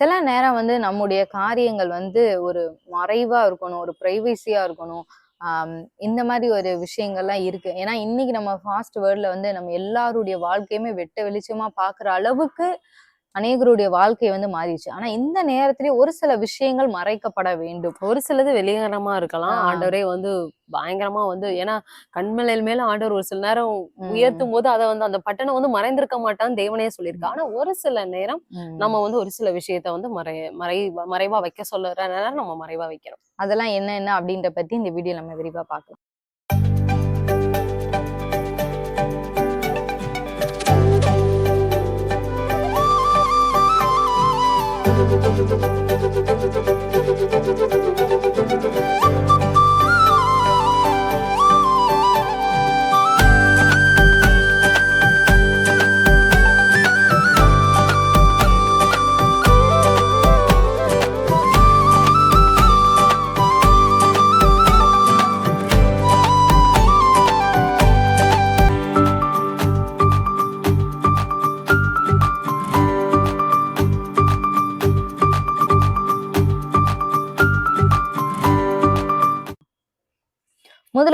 சில நேரம் வந்து நம்முடைய காரியங்கள் வந்து ஒரு மறைவா இருக்கணும் ஒரு பிரைவசியா இருக்கணும். இந்த மாதிரி ஒரு விஷயங்கள்லாம் இருக்கு. ஏன்னா இன்னைக்கு நம்ம ஃபாஸ்ட் வேர்ல்ட்ல வந்து நம்ம எல்லாருடைய வாழ்க்கையுமே வெட்ட வெளிச்சமா பாக்குற அளவுக்கு அநேகருடைய வாழ்க்கை வந்து மாறிடுச்சு. ஆனா இந்த நேரத்திலே ஒரு சில விஷயங்கள் மறைக்கப்பட வேண்டும். ஒரு சிலது வெளியரமா இருக்கலாம். ஆண்டவரே வந்து பயங்கரமா வந்து ஏன்னா கண்மலையில் மேல ஆண்டவர் ஒரு சில நேரம் உயர்த்தும் போது அதை வந்து அந்த பட்டனை வந்து மறைந்திருக்க மாட்டான்னு தேவனே சொல்லியிருக்கு. ஆனா ஒரு சில நேரம். நம்ம வந்து ஒரு சில விஷயத்த வந்து மறை மறை மறைவா வைக்க சொல்லுற நேரம் நம்ம மறைவா வைக்கிறோம். அதெல்லாம் என்ன என்ன அப்படின்ற பத்தி இந்த வீடியோ நம்ம விரிவா பார்க்கலாம்.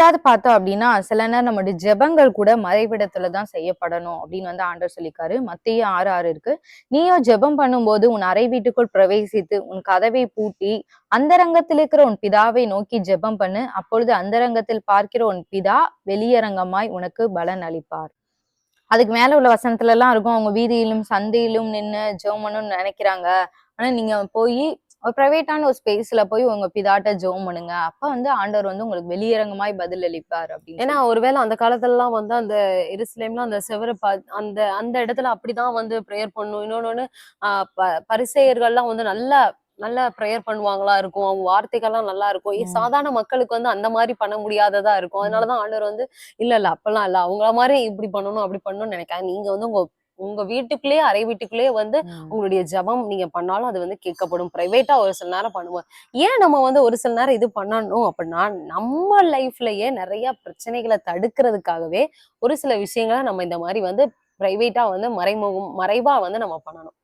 ரெண்டாவது பார்த்தோம் அப்படின்னா சில நேரம் நம்மளுடைய ஜெபங்கள் கூட மறைவிடத்துல தான் செய்யப்படணும் அப்படின்னு வந்து ஆண்டர் சொல்லிக்காரு மத்திய ஆறு ஆறு இருக்கு. நீயோ ஜெபம் பண்ணும்போது உன் அறை வீட்டுக்குள் பிரவேசித்து உன் கதவை பூட்டி அந்தரங்கத்தில் இருக்கிற உன் பிதாவை நோக்கி ஜெபம் பண்ணு. அப்பொழுது அந்தரங்கத்தில் பார்க்கிற உன் பிதா வெளியரங்கமாய் உனக்கு பலன் அளிப்பார். அதுக்கு மேல உள்ள வசனத்துல எல்லாம் இருக்கும். அவங்க வீதியிலும் சந்தையிலும் நின்னு ஜெபம் பண்ணணும்னு நினைக்கிறாங்க. ஆனா நீங்க போய் ஒரு பிரைவேட்டான ஒரு ஸ்பேஸ்ல போய் உங்க பிதாட்ட ஜெபம் பண்ணுங்க. அப்ப வந்து ஆண்டவர் வந்து உங்களுக்கு வெளியரங்கமாய் பதில் அளிப்பார் அப்படின்னு ஏன்னா ஒருவேளை அந்த காலத்துலலாம் வந்து அந்த எருசலேம்ல அந்த செவரு அந்த அந்த இடத்துல அப்படிதான் வந்து ப்ரேயர் பண்ணும். இன்னொன்னு பரிசெயர்கள்லாம் வந்து நல்லா நல்ல ப்ரேயர் பண்ணுவாங்களா இருக்கும். அவங்க வார்த்தைகள்லாம் நல்லா இருக்கும். சாதாரண மக்களுக்கு வந்து அந்த மாதிரி பண்ண முடியாததா இருக்கும். அதனாலதான் ஆண்டவர் வந்து இல்ல இல்ல அப்பெல்லாம் இல்ல. அவங்கள மாதிரி இப்படி பண்ணணும் அப்படி பண்ணணும்னு நினைக்காங்க நீங்க வந்து உங்க உங்க வீட்டுக்குள்ளேயே அறை வீட்டுக்குள்ளேயே வந்து. உங்களுடைய ஜெபம் நீங்க பண்ணாலும் அது வந்து கேட்கப்படும். பிரைவேட்டா ஒரு சில நேரம் பண்ணுவோம். ஏன் நம்ம வந்து ஒரு சில நேரம் இது பண்ணணும் அப்படின்னா நம்ம லைஃப்லயே நிறைய பிரச்சனைகளை தடுக்கிறதுக்காகவே ஒரு சில விஷயங்களை நம்ம இந்த மாதிரி வந்து பிரைவேட்டா வந்து மறைமுகம் மறைவா வந்து நம்ம பண்ணணும்.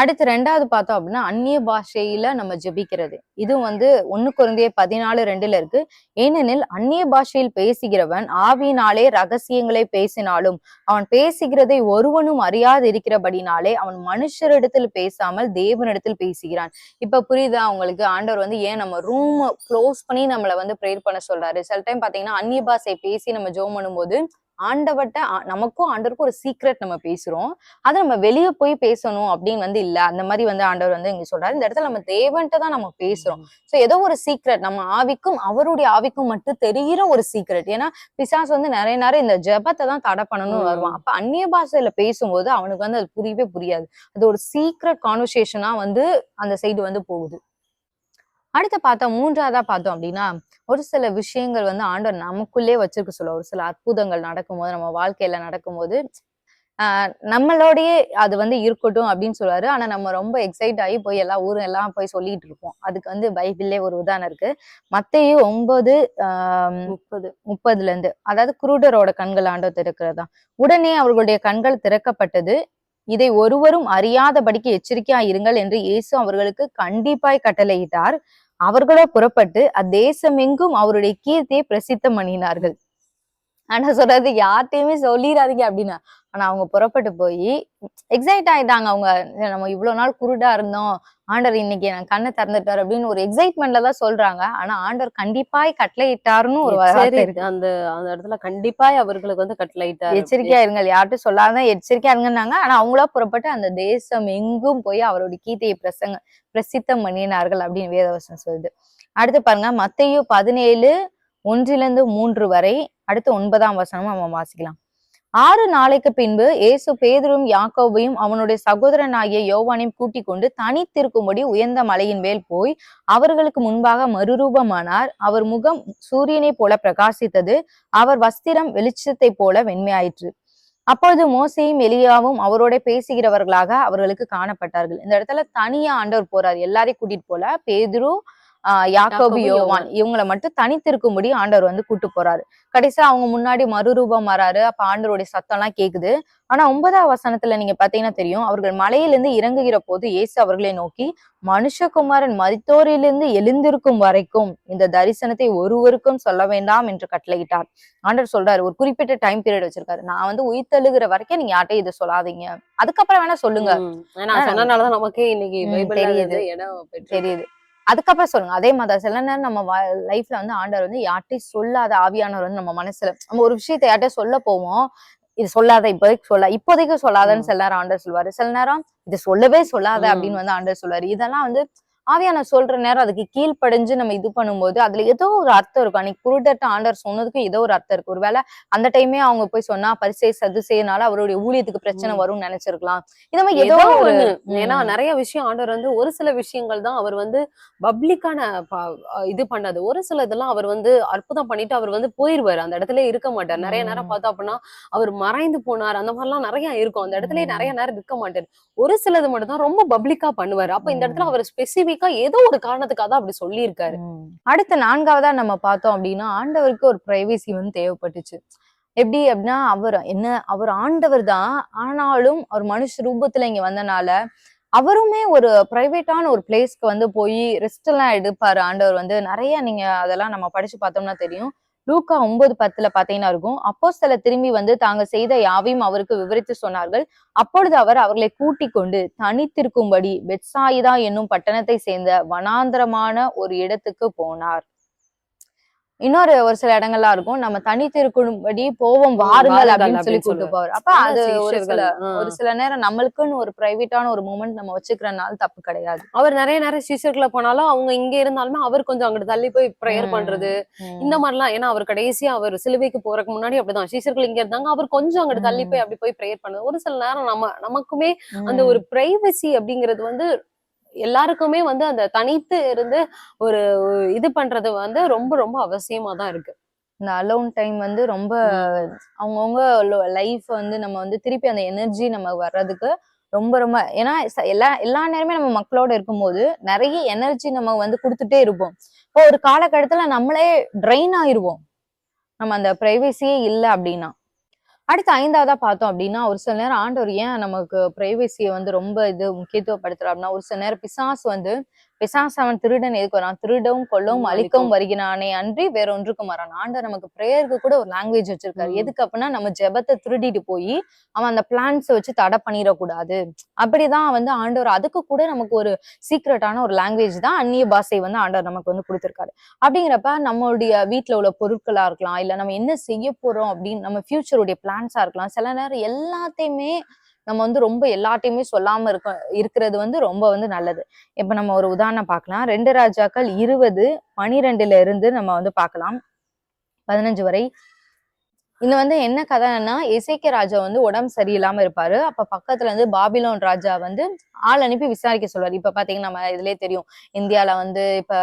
அடுத்து ரெண்டாவது பார்த்தோம் அப்படின்னா அந்நிய பாஷையில நம்ம ஜெபிக்கிறது. இது வந்து ஒன்னு குழந்தைய பதினாலு ரெண்டுல இருக்கு. ஏனெனில் அந்நிய பாஷையில் பேசுகிறவன் ஆவியினாலே ரகசியங்களை பேசினாலும் அவன் பேசுகிறதை ஒருவனும் அறியாது இருக்கிறபடினாலே அவன் மனுஷரிடத்தில் பேசாமல் தேவனிடத்தில் பேசுகிறான். இப்ப புரியுதா உங்களுக்கு? ஆண்டவர் வந்து ஏன் நம்ம ரூம் க்ளோஸ் பண்ணி நம்மளை வந்து ப்ரேயர் பண்ண சொல்றாரு? சில டைம் பாத்தீங்கன்னா அந்நிய பாஷை பேசி நம்ம ஜோம் பண்ணும்போது ஆண்டவர்ட்ட ஆ- நமக்கும் ஆண்டவருக்கும் ஒரு சீக்ரெட் நம்ம பேசுறோம். அதை நம்ம வெளியே போய் பேசணும் அப்படின்னு வந்து இல்ல. அந்த மாதிரி வந்து ஆண்டவர் வந்து இங்க சொல்றாரு. இந்த இடத்துல நம்ம தேவன்ட்ட தான் நம்ம பேசுறோம். சோ ஏதோ ஒரு சீக்ரெட் நம்ம ஆவிக்கும் அவருடைய ஆவிக்கும் மட்டும் தெரிகிற ஒரு சீக்ரெட் ஏன்னா பிசாசு வந்து நிறைய நேரம் இந்த ஜெபத்தை தான் தடை பண்ணணும்னு. வருவான். அப்ப அந்நிய பாஷையில பேசும்போது அவனுக்கு வந்து அது புரியவே புரியாது. அது ஒரு சீக்ரெட் கான்வர்சேஷனா வந்து அந்த சைடு வந்து போகுது. அடுத்து பார்த்தா மூன்றாவதா பார்த்தோம் அப்படின்னா ஒரு சில விஷயங்கள் வந்து ஆண்டவர் நமக்குள்ளே வச்சிருக்க சொல்ல ஒரு சில அற்புதங்கள் நடக்கும்போது நம்ம வாழ்க்கையில நடக்கும்போது ஆஹ் நம்மளோடயே அது வந்து இருக்கட்டும் அப்படின்னு சொல்லுவாரு. ஆனா நம்ம ரொம்ப எக்ஸைட் ஆகி போய் எல்லா ஊரும் எல்லாம் போய் சொல்லிட்டு இருப்போம். அதுக்கு வந்து பைபிள்லே ஒரு உதாரணம் இருக்கு. மத்தேயு ஒன்பது ஆஹ் முப்பது. முப்பதுல இருந்து அதாவது குருடரோட கண்கள் ஆண்டவர் திறக்கிறதா? உடனே அவர்களுடைய கண்கள் திறக்கப்பட்டது. இதை ஒருவரும் அறியாதபடிக்கு எச்சரிக்கையா இருங்கள் என்று இயேசு அவர்களுக்கு கண்டிப்பாய் கட்டளையிட்டார். அவர்களோ புறப்பட்டு அத்தேசமெங்கும் அவருடைய கீர்த்தியை பிரசித்தம் பண்ணினார்கள். ஆனா சொல்றது யார்கிட்டயுமே சொல்லிடாதீங்க அப்படின்னா ஆனா அவங்க புறப்பட்டு போய் எக்ஸைட் ஆயிட்டாங்க அவங்க. நம்ம இவ்வளவு நாள் குருடா இருந்தோம். ஆண்டவர் இன்னைக்கு எனக்கு கண்ணை திறந்துட்டார். அப்படின்னு ஒரு எக்ஸைட்மெண்ட்ல தான் சொல்றாங்க. ஆனா ஆண்டவர் கண்டிப்பாய் கட்டளையிட்டாருன்னு ஒரு வார்த்தை இருக்கு. அந்த அந்த இடத்துல கண்டிப்பா அவர்களுக்கு வந்து கட்டளையிட்டார். எச்சரிக்கையா இருங்கள். யார்ட்டும் சொல்லாத எச்சரிக்கையா இருங்கன்னாங்க. ஆனா அவங்களா புறப்பட்டு அந்த தேசம் எங்கும் போய் அவருடைய கீதையை பிரசங்க பிரசித்தம் பண்ணினார்கள் அப்படின்னு வேதவசனம் சொல்லுது. அடுத்து பாருங்க மத்தேயு பதினேழு ஒன்றிலிருந்து மூன்று வரை அடுத்து ஒன்பதாம் வசனமும் நம்ம வாசிக்கலாம். ஆறு நாளைக்கு பின்பு இயேசு பேதரும் யாக்கோபையும் அவனுடைய சகோதரனாகிய யோவானையும் கூட்டிக் கொண்டு தனித்திருக்கும்படி உயர்ந்த மலையின் மேல் போய் அவர்களுக்கு முன்பாக மறுரூபமானார். அவர் முகம் சூரியனைப் போல பிரகாசித்தது. அவர் வஸ்திரம் வெளிச்சத்தைப் போல வெண்மையாயிற்று. அப்பொழுது மோசையும் எலியாவும் அவரோட பேசுகிறவர்களாக அவர்களுக்கு காணப்பட்டார்கள். இந்த இடத்துல தனியா ஆண்டவர் போறார். எல்லாரையும் கூட்டிட்டு போல. பேதுரு ஆஹ் யாக்கோபு யோவான். இவங்களை மட்டும் தனித்திருக்கும்படி ஆண்டவர் வந்து கூட்டு போறாரு. கடைசியா அவங்க முன்னாடி மறுரூபம் வராரு. அப்ப ஆண்டவருடைய சத்தம் எல்லாம் கேக்குது. ஆனா ஒன்பதாம் வசனத்துல நீங்க பாத்தீங்கன்னா தெரியும் அவர்கள் மலையிலிருந்து இறங்குகிற போது இயேசு அவர்களை நோக்கி மனுஷகுமாரன் மரித்தோரிலிருந்து எழுந்திருக்கும் வரைக்கும் இந்த தரிசனத்தை ஒருவருக்கும் சொல்ல வேண்டாம் என்று கட்டளையிட்டார். ஆண்டவர் சொல்றாரு ஒரு குறிப்பிட்ட டைம் பீரியட் வச்சிருக்காரு. நான் வந்து உயிர்த்தெழுகிற வரைக்கும் நீங்க யார்ட்டையும் இதை சொல்லாதீங்க. அதுக்கப்புறம் வேணா சொல்லுங்க. நமக்கே இன்னைக்கு தெரியுது. தெரியுது. அதுக்கப்புறம் சொல்லுங்க அதே மாதிரி சில நேரம் நம்ம லைஃப்ல வந்து ஆண்டவர் வந்து யார்ட்டையும் சொல்லாத ஆவியானவர் வந்து நம்ம மனசுல நம்ம ஒரு விஷயத்தை யார்கிட்ட சொல்ல போவோம் இது சொல்லாத இப்போதைக்கு சொல்ல இப்போதைக்கு சொல்லாதன்னு. சில நேரம் ஆண்டவர் சொல்லுவாரு சில நேரம் இது சொல்லவே சொல்லாத. அப்படின்னு வந்து ஆண்டவர் சொல்லுவாரு இதெல்லாம் வந்து ஆவியான சொல்ற நேரம் அதுக்கு கீழ்ப்படிஞ்சு நம்ம இது பண்ணும்போது அதுல ஏதோ ஒரு அர்த்தம் இருக்கும். அன்னைக்கு குருடட்ட ஆண்டவர் சொன்னதுக்கும் ஏதோ ஒரு அர்த்தம் இருக்கு ஒருவேளை அந்த டைமே அவங்க போய் சொன்னா பரிசை சதுசேனால அவருடைய ஊழியத்துக்கு பிரச்சனை. வரும்னு நினைச்சிருக்கலாம். இந்த மாதிரி ஏதோ ஒரு. ஏன்னா நிறைய விஷயம் ஆண்டவர் வந்து ஒரு சில விஷயங்கள் தான் அவர் வந்து பப்ளிக்கான இது பண்ணது. ஒரு சில இதெல்லாம் அவர் வந்து அற்புதம் பண்ணிட்டு அவர் வந்து போயிருவாரு. அந்த இடத்துல இருக்க மாட்டார். நிறைய நேரம். பார்த்தோம் அப்படின்னா அவர் மறைந்து போனார். அந்த மாதிரிலாம் நிறைய இருக்கும். அந்த இடத்துல. நிறைய நேரம் இருக்க மாட்டார். ஒரு சிலது மட்டும் தான் ரொம்ப பப்ளிக்கா பண்ணுவாரு. அப்ப இந்த இடத்துல. அவர் ஸ்பெசிபிக்கா ஏதோ ஒரு காரணத்துக்காக தான் அப்படி சொல்லியிருக்காரு. அடுத்து நான்காவதா நம்ம பார்த்தோம் அப்படின்னா ஆண்டவருக்கு ஒரு பிரைவசி வந்து தேவைப்பட்டுச்சு. எப்படி அப்படின்னா அவர் என்ன அவர் ஆண்டவர் தான். ஆனாலும் அவர் மனுஷ ரூபத்துல இங்க வந்தனால அவருமே ஒரு பிரைவேட்டான ஒரு பிளேஸ்க்கு வந்து போய் ரெஸ்ட் எல்லாம் எடுப்பாரு. ஆண்டவர் வந்து நிறைய நீங்க அதெல்லாம் நம்ம படிச்சு பார்த்தோம்னா தெரியும். லூக்கா ஒன்பது பத்துல பாத்தீங்கன்னா இருக்கும். அப்போ சில திரும்பி வந்து தாங்க செய்த யாவையும் அவருக்கு விவரித்து சொன்னார்கள். அப்பொழுது அவர் அவர்களை கூட்டிக் கொண்டு தனித்திருக்கும்படி பெட்சாயிதா என்னும் பட்டணத்தை சேர்ந்த வனாந்தரமான ஒரு இடத்துக்கு போனார். இன்னொரு ஒரு சில இடங்கள்லாம் இருக்கும் நம்ம தனித்திருக்கும்படி போவோம் வாருங்கள் அப்படின்னு சொல்லி கூட்டு. போவார் அப்ப அது ஒரு சில. ஒரு சில நேரம் நம்மளுக்குன்னு ஒரு பிரைவேட்டான ஒரு மூமெண்ட் நம்ம வச்சுக்கிறனால தப்பு கிடையாது அவர் நிறைய நேரம் சீசர்களை போனாலும் அவங்க இங்க இருந்தாலுமே அவர் கொஞ்சம் அங்கிட்டு தள்ளி போய் ப்ரேயர். பண்றது. இந்த மாதிரிலாம் ஏன்னா அவர் கடைசியா அவர் சிலுவைக்கு போறதுக்கு முன்னாடி அப்படிதான் சீசர்கள் இங்க இருந்தாங்க அவர் கொஞ்சம் அங்கிட்டு தள்ளி. போய் அப்படி போய் ப்ரேயர் பண்ணது ஒரு சில நேரம் நம்ம நமக்குமே அந்த. ஒரு பிரைவசி அப்படிங்கிறது வந்து எல்லாருக்குமே வந்து அந்த தனித்து இருந்து ஒரு இது பண்றது வந்து ரொம்ப ரொம்ப அவசியமா தான் இருக்கு. இந்த அலோன் டைம் வந்து ரொம்ப அவங்கவுங்க லைஃப் வந்து நம்ம வந்து திருப்பி அந்த எனர்ஜி நம்ம வர்றதுக்கு ரொம்ப ரொம்ப ஏன்னா எல்லா எல்லா நேரமே நம்ம மக்களோட இருக்கும்போது நிறைய எனர்ஜி நம்ம வந்து கொடுத்துட்டே இருப்போம். இப்போ ஒரு காலகட்டத்துல நம்மளே ட்ரெயின் ஆயிருவோம். நம்ம அந்த பிரைவசியே இல்லை அப்படின்னா. அடுத்து ஐந்தாவதா பார்த்தோம் அப்படின்னா ஒரு சில நேரம் ஆண்டவர் ஏன் நமக்கு பிரைவசியை வந்து ரொம்ப இது முக்கியத்துவப்படுத்துறோம் அப்படின்னா ஒரு சில நேரம் பிசாஸ் வந்து பிசாசு அவன் திருடன் எதுக்கு வரான் திருடவும் கொல்லவும் அழிக்கவும். வருகிறானே அன்றி வேற ஒன்றுக்கும் வரான் ஆண்டவர் நமக்கு பிரேயருக்கு கூட ஒரு லாங்குவேஜ் வச்சிருக்காரு. எதுக்கு அப்படின்னா நம்ம ஜெபத்தை திருடிட்டு போய் அவன் அந்த பிளான்ஸ் வச்சு தடை பண்ணிடக்கூடாது. அப்படிதான் வந்து ஆண்டவர் அதுக்கு கூட நமக்கு ஒரு சீக்ரெட்டான ஒரு லாங்குவேஜ் தான் அந்நிய பாஷை வந்து ஆண்டவர் நமக்கு வந்து கொடுத்திருக்காரு. அப்படிங்கிறப்ப நம்மளுடைய வீட்ல உள்ள பொருட்களா இருக்கலாம் இல்ல நம்ம என்ன செய்ய போறோம் அப்படின்னு நம்ம ஃபியூச்சருடைய பிளான்ஸா இருக்கலாம். சில நேரம் எல்லாத்தையுமே நம்ம வந்து ரொம்ப எல்லாத்தையுமே சொல்லாம இருக்க இருக்கிறது வந்து ரொம்ப வந்து நல்லது. இப்ப நம்ம ஒரு உதாரணம் பார்க்கலாம். ரெண்டு ராஜாக்கள் இருபது பனிரெண்டுல இருந்து நம்ம வந்து பார்க்கலாம். பதினஞ்சு வரை. இது வந்து என்ன கதைன்னா இசைக்கிய ராஜா வந்து உடம்பு சரியில்லாம இருப்பாரு. அப்ப பக்கத்துல இருந்து பாபிலோன் ராஜா வந்து ஆள் அனுப்பி விசாரிக்க சொல்வாரு. இப்ப பாத்தீங்கன்னா நம்ம இதுலயே தெரியும். இந்தியால வந்து இப்ப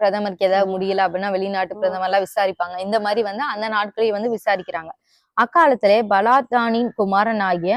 பிரதமருக்கு ஏதாவது முடியல அப்படின்னா வெளிநாட்டு பிரதமர் எல்லாம் விசாரிப்பாங்க. இந்த மாதிரி வந்து அந்த நாட்களையும் வந்து விசாரிக்கிறாங்க. அக்காலத்திலே பலாதானின் குமாரனாகிய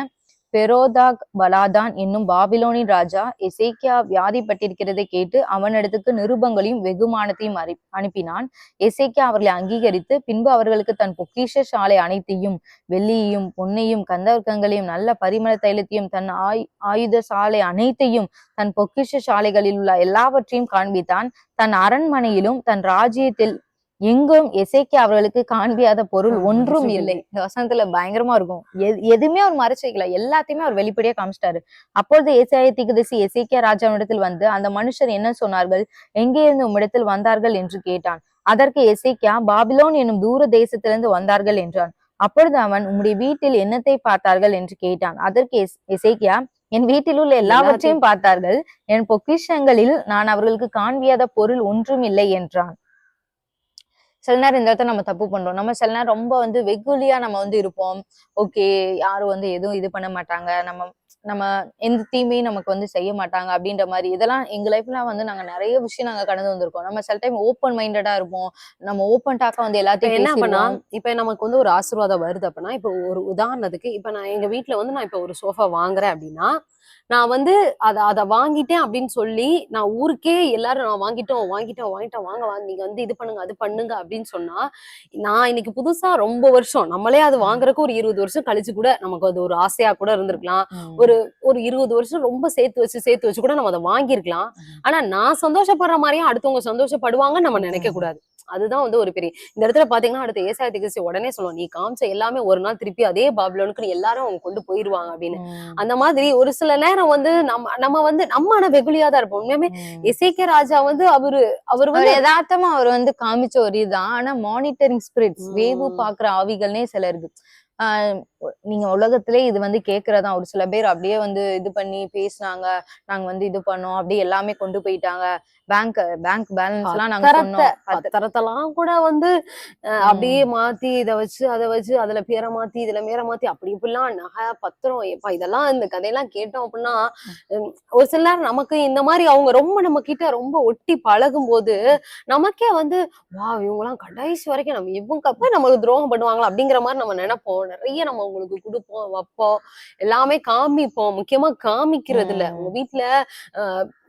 பெரோதாக் பலாதான் என்னும் பாபிலோனின் ராஜா எசேக்கியா வியாதிப்பட்டிருக்கிறதை கேட்டு அவனிடத்துக்கு நிருபங்களையும் வெகுமானத்தையும் அறி அனுப்பினான். எசேக்கியா அவர்களை அங்கீகரித்து பின்பு அவர்களுக்கு தன் பொக்கிஷ சாலை அனைத்தையும் வெள்ளியையும் பொன்னையும் கந்தவர்க்கங்களையும் நல்ல பரிமள தைலத்தையும் தன் ஆய் ஆயுத சாலை அனைத்தையும் தன் பொக்கிஷ சாலைகளில் உள்ள எல்லாவற்றையும் காண்பித்தான். தன் அரண்மனையிலும் தன் ராஜ்யத்தில் எங்கும் எசேக்கியா அவர்களுக்கு காண்பியாத பொருள் ஒன்றும். இல்லை. இந்த வசனத்துல பயங்கரமா இருக்கும். எது- எதுவுமே அவர் மறைச்சு வைக்கல. எல்லாத்தையுமே அவர் வெளிப்படையா காமிச்சிட்டாரு. அப்பொழுது ஏசாய தீர்க்கதரிசி எசேக்கியா ராஜாவிடத்தில் வந்து அந்த மனுஷர் என்ன சொன்னார்கள்? எங்கே இருந்து உம்மிடத்தில் வந்தார்கள்? என்று கேட்டான். அதற்கு எசேக்கியா பாபிலோன் என்னும் தூர தேசத்திலிருந்து வந்தார்கள் என்றான். அப்பொழுது அவன் உம்முடைய வீட்டில் என்னத்தை பார்த்தார்கள்? என்று கேட்டான். அதற்கு எசேக்கியா என் வீட்டில் உள்ள எல்லாவற்றையும் பார்த்தார்கள். என் பொக்கிஷங்களில் நான் அவர்களுக்கு காண்பியாத பொருள் ஒன்றும் இல்லை என்றான். சில நேரம் இந்த இடத்துல நம்ம தப்பு பண்றோம். நம்ம சில நேரம் ரொம்ப வந்து வெகுலியா நம்ம வந்து இருப்போம். ஓகே யாரும் வந்து எதுவும் இது பண்ண மாட்டாங்க. நம்ம நம்ம எந்த தீமையும் நமக்கு வந்து செய்ய மாட்டாங்க அப்படின்ற மாதிரி. இதெல்லாம் எங்க லைஃப்ல வந்து நாங்க நிறைய விஷயம் நாங்க கடந்து வந்திருக்கோம். நம்ம சில டைம் ஓப்பன் மைண்டடா இருப்போம். நம்ம ஓப்பன் டாக்கா வந்து எல்லாத்தையும் என்ன பண்ணா. இப்ப நமக்கு வந்து ஒரு ஆசீர்வாதம் வருது அப்படின்னா இப்ப ஒரு உதாரணத்துக்கு இப்ப நான் எங்க வீட்ல வந்து நான் இப்ப ஒரு சோஃபா வாங்குறேன் அப்படின்னா நான் வந்து அத அத வாங்கிட்டேன் அப்படின்னு சொல்லி நான் ஊருக்கே எல்லாரும் நான் வாங்கிட்டோம் வாங்கிட்டோம் வாங்கிட்டோம் வாங்க வாங்க நீங்க வந்து இது பண்ணுங்க அது பண்ணுங்க அப்படின்னு சொன்னா நான் இன்னைக்கு புதுசா ரொம்ப வருஷம் நம்மளே அது வாங்குறதுக்கு ஒரு இருபது வருஷம் கழிச்சு கூட நமக்கு அது ஒரு ஆசையா கூட இருந்திருக்கலாம். ஒரு ஒரு இருபது வருஷம் ரொம்ப சேர்த்து வச்சு சேர்த்து வச்சு கூட நம்ம அதை வாங்கியிருக்கலாம். ஆனா நான் சந்தோஷப்படுற மாதிரியும் அடுத்தவங்க சந்தோஷப்படுவாங்கன்னு நம்ம நினைக்க கூடாது. அதுதான் வந்து ஒரு பெரிய இந்த இடத்துல பாத்தீங்கன்னா அடுத்த ஏசாயத்தி கிறிஸ்து உடனே சொல்லுவோம் நீ காமிச்ச எல்லாமே ஒரு நாள் திருப்பி அதே பாபிலோனுக்கு எல்லாரும் அவங்க கொண்டு போயிருவாங்க அப்படின்னு. அந்த மாதிரி ஒரு சில நேரம் வந்து நம்ம நம்ம வந்து நம்ம ஆனா வெகுளியா தான் இருப்போம். உண்மையுமே எசேக்கியா ராஜா வந்து அவரு அவர் வந்து யதார்த்தமா அவர் வந்து காமிச்ச ஒரு இதுதான். ஆனா மானிட்டரிங் ஸ்பிரிட்ஸ். வேவு பாக்குற ஆவிகள்னே சில இருக்கு. ஆஹ் நீங்க உலகத்திலே இது வந்து கேக்குறதா ஒரு சில பேர் அப்படியே வந்து இது பண்ணி பேசுனாங்க நாங்க வந்து இது பண்ணோம் அப்படியே எல்லாமே கொண்டு போயிட்டாங்க. பேங்க் பேங்க் பேலன்ஸ் எல்லாம் நாங்க சொன்னோம். பத்திரத்தெல்லாம் கூட வந்து அப்படியே மாத்தி இத வச்சு அதை வச்சு அதுல பேரை மாத்தி இதுல மேல மாத்தி அப்படி இப்படிலாம் நகை பத்திரம் எப்பா இதெல்லாம் இந்த கதையெல்லாம் கேட்டோம் அப்படின்னா ஒரு சில நேரம் நமக்கு இந்த மாதிரி அவங்க ரொம்ப நம்ம கிட்ட ரொம்ப ஒட்டி பழகும் போது நமக்கே வந்து வா இவங்கெல்லாம் கடைசி வரைக்கும் நம்ம இவங்க அப்ப நம்மளுக்கு துரோகம் பண்ணுவாங்களா? அப்படிங்கிற மாதிரி நம்ம நினைப்போம். நிறைய நம்ம உங்களுக்கு கொடுப்போம் வைப்போம். எல்லாமே காமிப்போம். முக்கியமா காமிக்கிறது இல்ல உம். உங்க வீட்டுல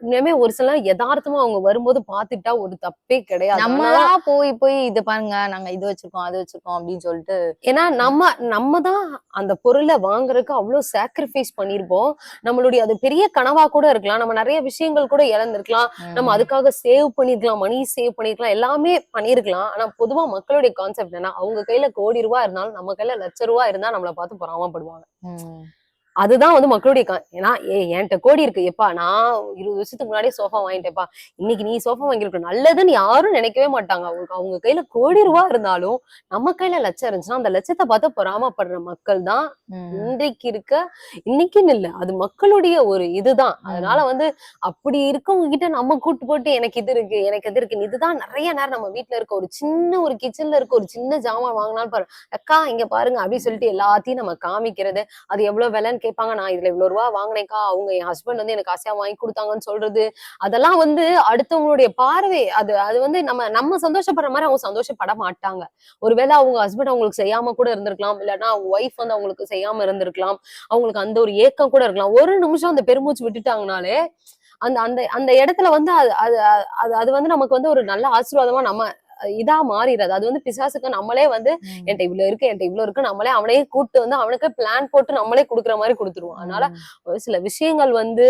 உண்மையுமே ஒரு சில யதார்த்தமா அவங்க வரும்போது பாத்துட்டா ஒரு தப்பே கிடையாது. நம்மளா போய் போய் இது பாருங்க நாங்க இது வச்சிருக்கோம் அது வச்சிருக்கோம் அப்படின்னு சொல்லிட்டு ஏன்னா நம்ம நம்ம தான் அந்த பொருளை வாங்குறதுக்கு அவ்வளவு சாக்ரிஃபைஸ் பண்ணிருப்போம் நம்மளுடைய அது பெரிய கனவா கூட இருக்கலாம். நம்ம நிறைய விஷயங்கள் கூட இழந்திருக்கலாம். நம்ம அதுக்காக சேவ் பண்ணிருக்கலாம் மணி சேவ் பண்ணிருக்கலாம் எல்லாமே பண்ணிருக்கலாம் ஆனா பொதுவா மக்களுடைய கான்செப்ட் என்ன அவங்க கையில கோடி ரூபாய் இருந்தாலும் நம்ம கையில லட்ச ரூபாய் இருந்தா நம்மளை பார்த்து பொறாமப்படுவாங்க. அதுதான் வந்து மக்களுடைய கா- ஏன்னா ஏ என்கிட்ட கோடி இருக்கு. எப்பா நான் இருபது வருஷத்துக்கு முன்னாடியே சோஃபா வாங்கிட்டேப்பா இன்னைக்கு நீ சோஃபா வாங்கியிருக்க நல்லதுன்னு யாரும் நினைக்கவே மாட்டாங்க. அவங்க அவங்க கையில கோடி ரூபாய் இருந்தாலும் நம்ம கையில லட்சம் இருந்துச்சுன்னா அந்த லட்சத்தை பார்த்து பொறாமப்படுற மக்கள் தான். இன்றைக்கு இருக்க இன்னைக்குன்னு இல்ல. அது மக்களுடைய ஒரு இதுதான். அதனால வந்து அப்படி இருக்கவங்க கிட்ட நம்ம கூட்டு போட்டு எனக்கு இது இருக்கு எனக்கு இது இருக்கு. இதுதான் நிறைய நேரம் நம்ம வீட்ல இருக்க ஒரு சின்ன ஒரு கிச்சன்ல இருக்க ஒரு சின்ன ஜாமான் வாங்கினாலும் பாரு அக்கா இங்க பாருங்க அப்படின்னு சொல்லிட்டு எல்லாத்தையும் நம்ம காமிக்கிறது அது எவ்வளவு விலைன்னு கேட்பாங்க நான் இதுல இவ்வளவு ரூபா வாங்கினேக்கா அவங்க என் ஹஸ்பண்ட் வந்து எனக்கு ஆசையா வாங்கி கொடுத்தாங்கன்னு சொல்றது. அதெல்லாம் வந்து அடுத்தவங்களுடைய பார்வை. அது அது வந்து நம்ம நம்ம சந்தோஷப்படுற மாதிரி அவங்க சந்தோஷப்பட மாட்டாங்க. ஒருவேளை அவங்க ஹஸ்பண்ட் அவங்களுக்கு செய்யாம கூட இருந்திருக்கலாம் இல்லைன்னா அவங்க ஒய்ஃப் வந்து அவங்களுக்கு செய்யாம இருந்திருக்கலாம் அவங்களுக்கு அந்த ஒரு ஏக்கம் கூட இருக்கலாம். ஒரு நிமிஷம் அந்த பெருமூச்சு விட்டுட்டாங்கனாலே அந்த அந்த அந்த இடத்துல வந்து அது அது அது வந்து நமக்கு வந்து ஒரு நல்ல ஆசீர்வாதமா நம்ம இதா மாறிடுறது. அது வந்து பிசாசுக்கு நம்மளே வந்து என்கிட்ட இவ்வளவு இருக்கு என்கிட்ட இவ்வளவு இருக்கு நம்மளே அவனையே கூட்டு வந்து அவனுக்கு பிளான் போட்டு நம்மளே குடுக்குற மாதிரி கொடுத்துருவோம். அதனால ஒரு சில விஷயங்கள் வந்து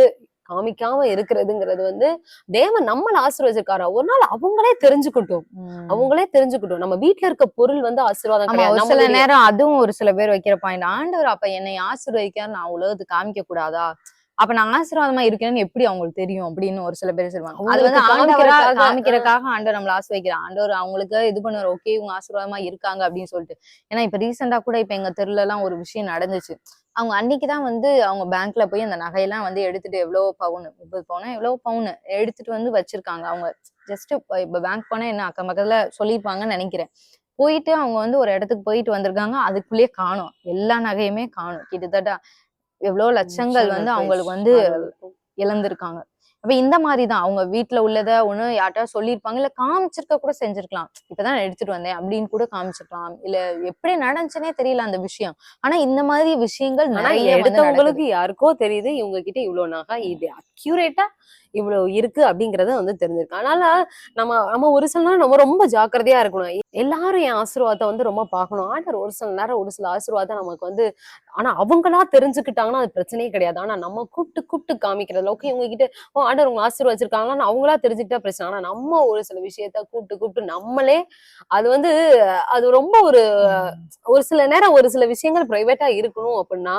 காமிக்காம இருக்கிறதுங்கிறது வந்து தேவன் நம்மள ஆசீர்வதிச்சிருக்காரா? ஒரு நாள் அவங்களே தெரிஞ்சுக்கிட்டும். அவங்களே தெரிஞ்சுக்கிட்டும். நம்ம வீட்ல இருக்க பொருள் வந்து ஆசீர்வாதம் கிடையாது. சில நேரம் அதுவும் ஒரு சில பேர் வைக்கிற பாயிண்ட் ஆண்டவர் அப்ப என்னை ஆசீர்வதிக்கார் நான் உலகத்துக்கு காமிக்க கூடாதா அப்ப நான் ஆசீர்வாதமா இருக்கேன்னு எப்படி அவங்களுக்கு தெரியும் அப்படின்னு ஒரு சில பேர் சொல்லுவாங்க. அது வந்து அவங்களுக்கு ஆண்டவரா காமிக்கிறதுக்காக, ஆண்டவர் நம்மள ஆசீர்வதிக்கிறார். ஆண்டவர் அவங்களுக்கு இது பண்ணுவார். ஓகே இவங்க ஆசீர்வாதமா இருக்காங்க அப்படின்னு சொல்லிட்டு. ஏன்னா இப்ப ரீசெண்டா கூட இப்ப எங்க தெருல எல்லாம் ஒரு விஷயம் நடந்துச்சு. அவங்க அன்னைக்குதான் வந்து அவங்க பேங்க்ல போய் அந்த நகையெல்லாம் வந்து எடுத்துட்டு எவ்வளவு பவுன் முப்பது பவுன் எவ்வளவு பவுன் எடுத்துட்டு வந்து வச்சிருக்காங்க. அவங்க ஜஸ்ட் இப்ப பேங்க் போனா என்ன அக்கம் பக்கத்துல சொல்லியிருப்பாங்கன்னு நினைக்கிறேன். போயிட்டு அவங்க வந்து ஒரு இடத்துக்கு போயிட்டு வந்திருக்காங்க. அதுக்குள்ளேயே காணும். எல்லா நகையுமே காணும். கிட்டத்தட்ட எவ்வளவு லட்சங்கள் வந்து அவங்களுக்கு வந்து இழந்திருக்காங்க. அப்ப இந்த மாதிரிதான் அவங்க வீட்ல உள்ளத ஒண்ணு யார்ட்டா சொல்லியிருப்பாங்க இல்ல காமிச்சிருக்க கூட செஞ்சிருக்கலாம். இப்பதான் எடுத்துட்டு வந்தேன் அப்படின்னு கூட காமிச்சிருக்கலாம். இல்ல எப்படி நடந்துச்சுன்னே தெரியல அந்த விஷயம். ஆனா இந்த மாதிரி விஷயங்கள் நிறைய. எடுத்தவங்களுக்கு யாருக்கோ தெரியுது இவங்க கிட்ட இவ்வளவு நகை இது அக்யூரேட்டா இவ்வளவு இருக்கு அப்படிங்கறத வந்து தெரிஞ்சிருக்கு அதனால நம்ம நம்ம ஒரு சில நேரம் நம்ம ரொம்ப ஜாக்கிரதையா இருக்கணும். எல்லாரும் என் ஆசீர்வாதத்தை வந்து ரொம்ப பார்க்கணும். ஆண்டர் ஒரு சில நேரம் ஒரு சில ஆசீர்வாதம் நமக்கு வந்து ஆனா அவங்களா தெரிஞ்சுக்கிட்டாங்கன்னா அது பிரச்சனையே கிடையாது. ஆனா நம்ம கூப்பிட்டு கூப்பிட்டு காமிக்கிறதுல ஓகே இவங்க கிட்ட ஓ ஆண்டர் உங்க ஆசீர்வச்சிருக்காங்கன்னா அவங்களா தெரிஞ்சுக்கிட்டா பிரச்சனை. ஆனா நம்ம ஒரு சில விஷயத்த கூப்பிட்டு கூப்பிட்டு நம்மளே அது வந்து அது ரொம்ப ஒரு ஒரு சில நேரம் ஒரு சில விஷயங்கள் பிரைவேட்டா இருக்கணும் அப்படின்னா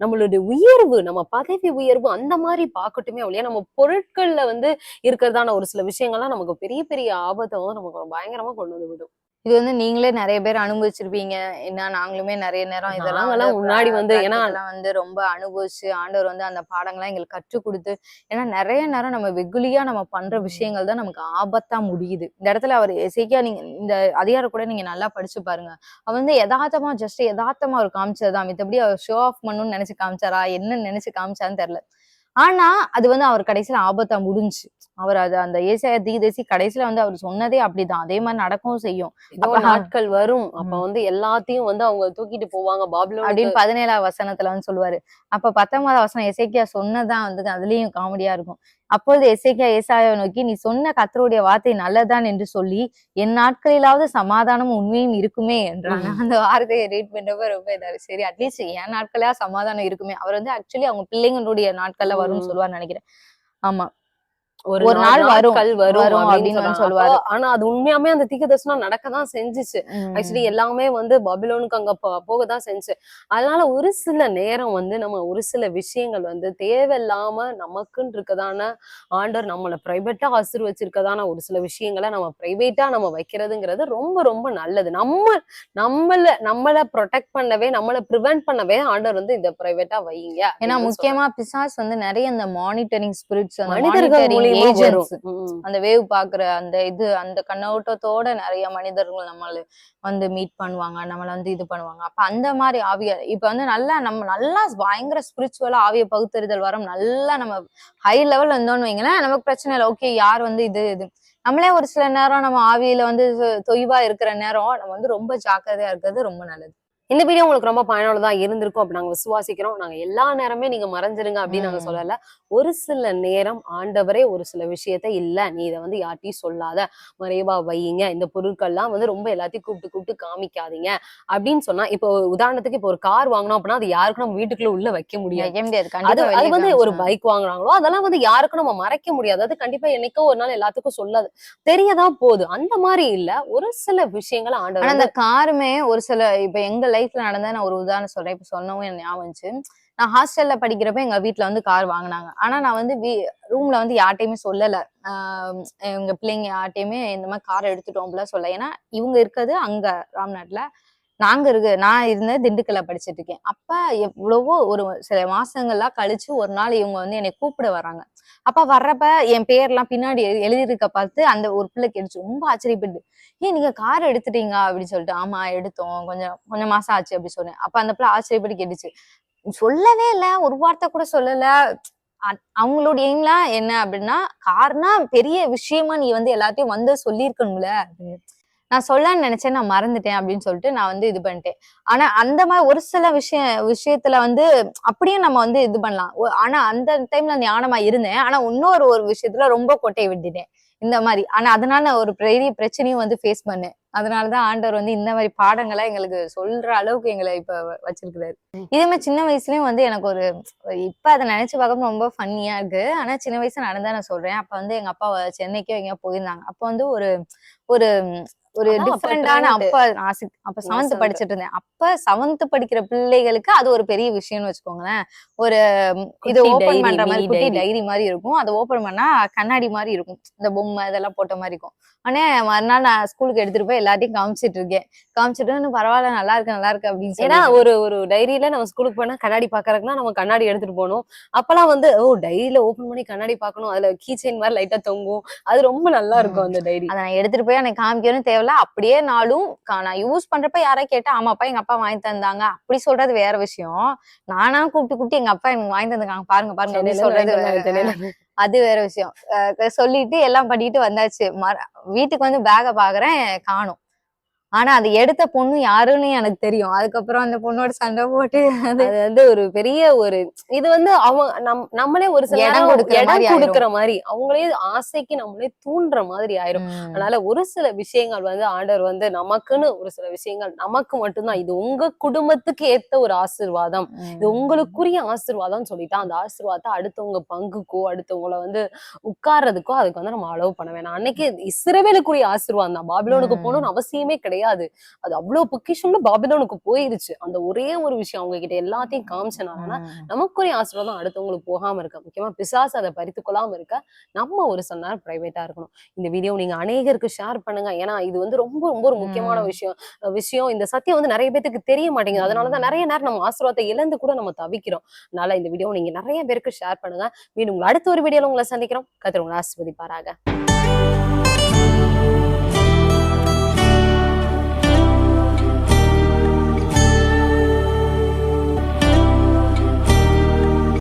நம்மளுடைய உயர்வு நம்ம பதவி உயர்வு அந்த மாதிரி பார்க்கட்டுமே ஒழிய நம்ம பொருட்கள்ல வந்து இருக்கிறதான ஒரு சில விஷயங்கள்லாம் நமக்கு பெரிய பெரிய ஆபத்தை வந்து நமக்கு பயங்கரமா கொண்டு வந்து விடும். இது வந்து நீங்களே நிறைய பேர் அனுபவிச்சிருப்பீங்க. என்ன நாங்களுமே நிறைய நேரம் இதெல்லாம் முன்னாடி வந்து ஏன்னா வந்து ரொம்ப அனுபவிச்சு ஆண்டவர் வந்து அந்த பாடங்கள்லாம் எங்களுக்கு கற்றுக் கொடுத்து ஏன்னா நிறைய நேரம் நம்ம வெகுலியா நம்ம பண்ற விஷயங்கள் தான் நமக்கு ஆபத்தா முடியுது. இந்த இடத்துல அவர் எசைக்கியா நீங்க இந்த அதிகாரம் கூட நீங்க நல்லா படிச்சு பாருங்க. அவர் வந்து யதார்த்தமா ஜஸ்ட் யதார்த்தமா அவர் காமிச்சதுதான் மித்தபடி அவர் ஷோ ஆஃப் பண்ணணும்னு நினைச்சு காமிச்சாரா? என்ன நினைச்சு காமிச்சான்னு தெரியல. ஆனா அது வந்து அவர் கடைசியில ஆபத்தா முடிஞ்சுச்சு அவர் அது அந்த ஏசாயா தீதேசி கடைசியில வந்து அவர் சொன்னதே அப்படிதான். அதே மாதிரி நடக்கவும் செய்யும். நாட்கள் வரும். அப்ப. வந்து எல்லாத்தையும் வந்து அவங்க தூக்கிட்டு போவாங்க. பாபிலோனுக்கு அப்படின்னு பதினேழாம் வசனத்துல வந்து சொல்லுவாரு. அப்ப பத்தொன்பதாம் வசனம் எசேக்கியா சொன்னதான் வந்து அதுலயும் காமெடியா இருக்கும். அப்பொழுது எசேக்கியா ஏசாயாவை நோக்கி நீ சொன்ன கர்த்தருடைய வார்த்தை நல்லதான் என்று சொல்லி என் நாட்களிலாவது சமாதானமும் உண்மையும் இருக்குமே என்றாங்க ம். அந்த வார்த்தையை ரீட் பண்றப்ப ரொம்ப இதாரு சரி அட்லீஸ்ட் என் நாட்களா சமாதானம் இருக்குமே. அவர் வந்து ஆக்சுவலி அவங்க பிள்ளைங்களுடைய நாட்கள்ல வரும்னு. சொல்லுவார் நினைக்கிறேன். ஆமா. ஒரு ஒரு நாள் வரும், வரும் அப்படின்னு. சொல்லுவாரு. ஆனா அது உண்மையாமே அந்த தீர்க்க தரிசனம் நடக்கதான் செஞ்சுச்சு. ஆக்சுவலி எல்லாமே வந்து பபிலோனுக்கு அங்க போகதான் செஞ்சு அதனால ஒரு சில நேரம் வந்து நம்ம ஒரு சில விஷயங்கள் வந்து தேவையில்லாம நமக்குன்னு இருக்கதான ஆண்டவர் நம்மளை பிரைவேட்டா ஆசீர்வச்சிருக்கதான ஒரு சில விஷயங்களை நம்ம பிரைவேட்டா நம்ம வைக்கிறதுங்கிறது ரொம்ப ரொம்ப நல்லது நம்ம நம்மள நம்மள ப்ரொடெக்ட் பண்ணவே நம்மள ப்ரிவென்ட் பண்ணவே ஆண்டவர் வந்து இத பிரைவேட்டா வைங்க ஏன்னா முக்கியமா பிசாஸ் வந்து நிறைய இந்த மானிட்டரிங் ஸ்பிரிட்ஸ் மனிதர்கள் ம். அந்த வேவ் பாக்குற அந்த இது அந்த கண்ணோட்டத்தோட நிறைய மனிதர்கள் நம்மள வந்து மீட் பண்ணுவாங்க நம்மள வந்து இது பண்ணுவாங்க. அப்ப அந்த மாதிரி ஆவிய இப்ப வந்து நல்லா நம்ம நல்லா பயங்கர ஸ்பிரிச்சுவலா ஆவிய பகுத்தறிதல் வரம். நல்லா நம்ம ஹை லெவல்ல இருந்தோம்னு வைங்களேன் நமக்கு பிரச்சனை இல்லை. ஓகே யார் வந்து இது இது. நம்மளே ஒரு சில நேரம் நம்ம ஆவியில வந்து தொய்வா இருக்கிற நேரம் நம்ம வந்து ரொம்ப ஜாக்கிரதையா இருக்கிறது ரொம்ப நல்லது. இந்த வீடியோ உங்களுக்கு ரொம்ப பயனுள்ளதா இருந்திருக்கும் அப்படி நாங்க விசுவாசிக்கிறோம். நாங்க எல்லா நேரமே நீங்க மறைஞ்சிருங்க அப்படின்னு நாங்க. சொல்லல. ஒரு சில நேரம் ஆண்டவரே ஒரு சில விஷயத்த இல்ல. நீ இதை வந்து யார்ட்டையும் சொல்லாத. மறைவா வையுங்க. இந்த பொருட்கள்லாம் வந்து ரொம்ப எல்லாத்தையும் கூப்பிட்டு கூப்பிட்டு காமிக்காதீங்க அப்படின்னு சொன்னா இப்போ உதாரணத்துக்கு இப்போ ஒரு கார் வாங்கினோம் அப்படின்னா அது யாருக்கும் நம்ம வீட்டுக்குள்ள உள்ள வைக்க முடியாது. அது அது வந்து ஒரு. பைக் வாங்குறாங்களோ அதெல்லாம் வந்து யாருக்கும் நம்ம மறைக்க முடியாது. அது கண்டிப்பா என்னைக்கோ ஒரு நாள் எல்லாத்துக்கும் சொல்லாது. தெரியதான் போகுது. அந்த மாதிரி இல்ல. ஒரு சில விஷயங்களை ஆண்டவர் அந்த காருமே ஒரு சில இப்ப எங்க லைஃப்ல நடந்த நான் ஒரு உதாரணம் சொல்றேன். இப்ப சொன்னவும் எனக்கு ஞாபகம் வந்துச்சு. நான் ஹாஸ்டல்ல படிக்கிறப்ப எங்க வீட்டுல வந்து கார் வாங்குனாங்க. ஆனா நான் வந்து ரூம்ல வந்து யார்ட்டையுமே சொல்லல. ஆஹ் எங்க பிள்ளைங்க யார்ட்டையுமே இந்த மாதிரி கார் எடுத்துட்டோம் அப்படிலாம் சொல்ல ஏன்னா இவங்க இருக்கிறது அங்க ராம்நாட்ல நாங்க இருக்கு நான் இருந்த திண்டுக்கல்ல படிச்சிட்டு இருக்கேன். அப்ப எவ்வளவோ ஒரு சில மாசங்கள்லாம் கழிச்சு ஒரு நாள் இவங்க வந்து என்னை கூப்பிட வராங்க அப்ப வர்றப்ப என் பேர்லாம் பின்னாடி எழுதியிருக்க பார்த்து அந்த ஒரு பிள்ளை கெடுச்சு ரொம்ப ஆச்சரியப்பட்டு ஏன் நீங்க கார் எடுத்துட்டீங்க அப்படின்னு சொல்லிட்டு ஆமா எடுத்தோம். கொஞ்சம் கொஞ்சம் மாசம் ஆச்சு அப்படி சொன்னேன். அப்ப அந்த பிள்ளை ஆச்சரியப்பட்டு கேட்டுச்சு. சொல்லவே இல்ல. ஒரு வார்த்தை கூட சொல்லல. அ- அவங்களோட எய்ம்லாம் என்ன அப்படின்னா கார்னா பெரிய விஷயமா நீ வந்து எல்லாத்தையும் வந்து சொல்லியிருக்கணும்ல அப்படின்னு. நான் சொல்லன்னு நினைச்சேன் நான் மறந்துட்டேன் அப்படின்னு சொல்லிட்டு நான் வந்து இது பண்ணிட்டேன். ஆனா அந்த மாதிரி ஒரு சில விஷய விஷயத்துல வந்து அப்படியே நம்ம வந்து இது பண்ணலாம். ஆனா அந்த டைம்ல ஞானமா இருந்தேன். ஆனா இன்னொரு ஒரு விஷயத்துல ரொம்ப கொட்டையை விட்டுட்டேன். இந்த மாதிரி. ஆனா அதனால நான் ஒரு பெரிய பிரச்சனையும் வந்து ஃபேஸ் பண்ணேன். அதனாலதான் ஆண்டவர் வந்து இந்த மாதிரி பாடங்களை எங்களுக்கு சொல்ற அளவுக்கு எங்களை இப்ப வச்சிருக்கிறாரு. இதே மாதிரி சின்ன வயசுலயும் வந்து எனக்கு ஒரு இப்ப அதை நினைச்சு பார்க்க ரொம்ப ஃபன்னியா இருக்கு. ஆனா சின்ன வயசுல நடந்தா நான் சொல்றேன். அப்ப வந்து எங்க அப்பா சென்னைக்கு எங்கேயோ போயிருந்தாங்க. அப்ப வந்து ஒரு ஒரு ஒரு டிஃப்ரெண்டான. அப்ப அப்ப செவன்த். படிச்சிட்டு இருந்தேன் அப்ப செவன்த் படிக்கிற பிள்ளைகளுக்கு அது ஒரு பெரிய விஷயம்னு வச்சுக்கோங்களேன். ஒரு இது ஓபன் பண்ற மாதிரி குட்டி. டைரி மாதிரி இருக்கும். அதை ஓபன் பண்ணா கண்ணாடி மாதிரி இருக்கும். இந்த பொம்மை இதெல்லாம் போட்ட மாதிரி இருக்கும். ஆனா மறுநாள் நான் ஸ்கூலுக்கு எடுத்துட்டு போய் எல்லாத்தையும் காமிச்சிட்டு இருக்கேன். காமிச்சிட்டு "இன்னும் பரவாயில்ல நல்லா இருக்கு நல்லா இருக்கு அப்படின்னு ஏன்னா ஒரு ஒரு டைரியில நம்ம ஸ்கூலுக்கு போனா கண்ணாடி பாக்குறதுக்குன்னா நம்ம கண்ணாடி எடுத்துட்டு போகணும். அப்பெல்லாம் வந்து ஓ டைரியில ஓபன் பண்ணி கண்ணாடி பார்க்கணும். அதுல கீ செயின் மாதிரி லைட்டா தொங்கும். அது ரொம்ப நல்லா இருக்கும் அந்த டைரி அதை நான் எடுத்துட்டு போய் எனக்கு காமிக்கணும் தேவையில்ல அப்படியே நாளும் நான் யூஸ் பண்றப்ப யாரா கேட்டா ஆமாப்பா எங்க அப்பா வாங்கி தந்தாங்க. அப்படி சொல்றது வேற விஷயம். நானா கூப்பிட்டு கூப்பிட்டு எங்க அப்பா எனக்கு வாங்கி தந்தாங்க பாருங்க பாருங்க சொல்றது. அது வேற விஷயம். சொல்லிட்டு எல்லாம் பண்ணிட்டு வந்தாச்சு. வீட்டுக்கு வந்து பேக பாக்குறேன் காணும். ஆனா அது எடுத்த பொண்ணு யாருன்னு எனக்கு தெரியும். அதுக்கப்புறம் அந்த பொண்ணோட சண்டை போட்டு அது வந்து ஒரு பெரிய ஒரு இது வந்து அவங்க நம் நம்மளே ஒரு சில இடம் கொடுக்கிற மாதிரி கொடுக்கிற மாதிரி அவங்களே ஆசைக்கு நம்மளே தூண்டுற மாதிரி ஆயிரும். அதனால ஒரு சில விஷயங்கள் வந்து ஆண்டவர் வந்து நமக்குன்னு ஒரு சில விஷயங்கள் நமக்கு மட்டும்தான். இது உங்க குடும்பத்துக்கு ஏத்த ஒரு ஆசீர்வாதம். இது உங்களுக்குரிய ஆசீர்வாதம் சொல்லிட்டா அந்த ஆசீர்வாதத்தை அடுத்தவங்க பங்குக்கோ அடுத்தவங்கள வந்து உட்கார்றதுக்கோ அதுக்கு வந்து நம்ம அலோவ் பண்ண வேணாம். அன்னைக்கு இஸ்ரவேலுக்குரிய ஆசீர்வாதம் தான். பாபிலோனுக்கு. போகணும்னு அவசியமே கிடையாது. அது அவ்வளவு பொக்கிஷம்ல பாபிலோனுக்கு போயிருச்சு. அந்த ஒரே ஒரு விஷயம் அவங்க கிட்ட எல்லாத்தையும் காமிச்சனாலனா ம். நமக்குரிய ஆசீர்வாதம் அடுத்தவங்களுக்கு போகாம இருக்க. முக்கியமா பிசாசு அதை பறித்து கொள்ளாம இருக்க நம்ம ஒரு நேரம் பிரைவேட்டா இருக்கணும். இந்த வீடியோ நீங்க அநேகருக்கு ஷேர் பண்ணுங்க. ஏன்னா இது வந்து ரொம்ப ரொம்ப ஒரு முக்கியமான. விஷயம். விஷயம். இந்த சத்தியம் வந்து நிறைய பேத்துக்கு தெரிய மாட்டேங்குது. அதனாலதான் நிறைய நேரம் நம்ம ஆசீர்வாதத்தை இழந்து கூட நம்ம தவிக்கிறோம். அதனால இந்த வீடியோ நீங்க நிறைய பேருக்கு ஷேர் பண்ணுங்க. மீண்டும் உங்களை அடுத்த ஒரு வீடியோல உங்களை சந்திக்கிறோம். கத்திர உங்களை ஆசிர்வதிப்பாராக.